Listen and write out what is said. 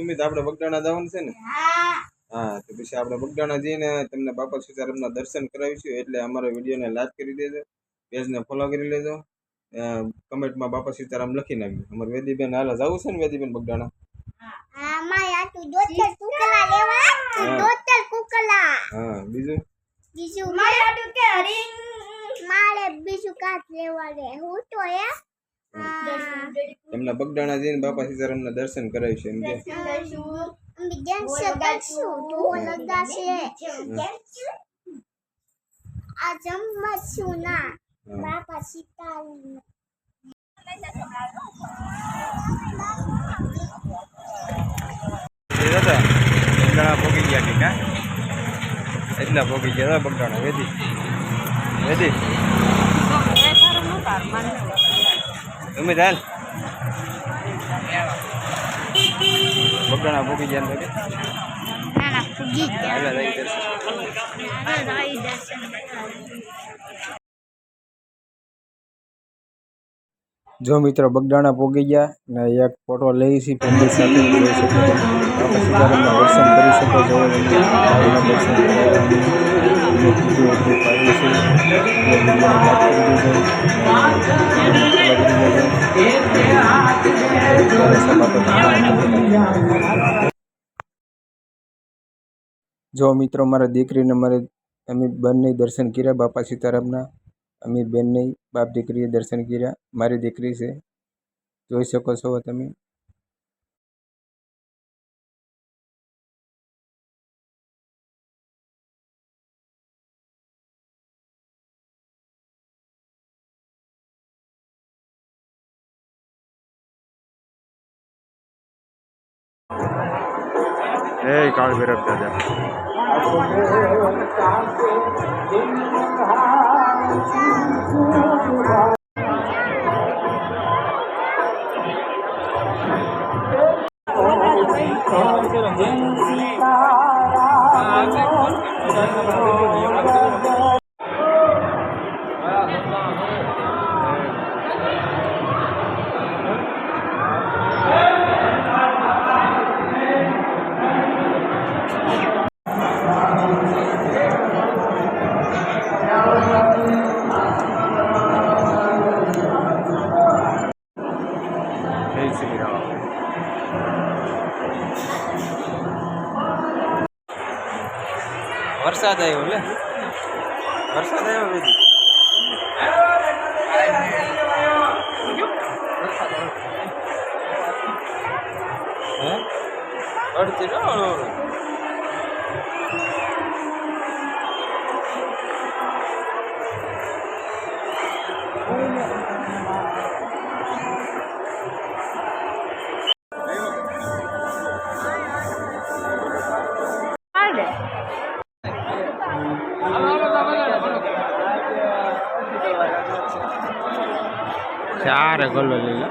સુમિત આપણે બગડાણા જવાનું છે ને? હા તો પછી આપણે બગડાણા જઈને તમને બાપા સીતારામના દર્શન કરાવીશું એટલે અમારા વિડીયોને લાઈક કરી દેજો પેજને ફોલો કરી લેજો. કમેન્ટમાં બાપા સીતારામ લખી નાખજો. અમારે વેદીબેન હાલ જવું છે ને વેદીબેન બગડાણા? હા બીજું? બીજું મારે બીજું કાચ લેવા દે. હું તો હે એમના બગડાણા જઈને બાપા સીતારામના દર્શન કરાવીશું એમ કે. બાપા સીતારામ. બગડાણા પોગી ગયા કે કા એટલા ભોગી ગયા બગડાણા વેદી વેદી તમે ચાલ બગડાણા પોગી ગયા ને તો કે ના ના ફૂગી હાલ્યા જો મિત્રો બગડાણા પોગી ગયા ને એક ફોટો લઈ છે ફેમિલી સાથે જોઈ શકો સીતારામના દર્શન કરી શકો છો. જો મિત્રો મારા દીકરીને મારે અમે બંને દર્શન કર્યા બાપા સીતારામના અમે બેનને બાપ દીકરીએ દર્શન કર્યા મારી દીકરી છે જોઈ શકો છો તમે એ કાળ ભૈરવ દાદા సీతారా વરસાદ આવ્યો લે. વરસાદ આવ્યો બીજી. હે? અડતી ને சார கோல் வெளியில்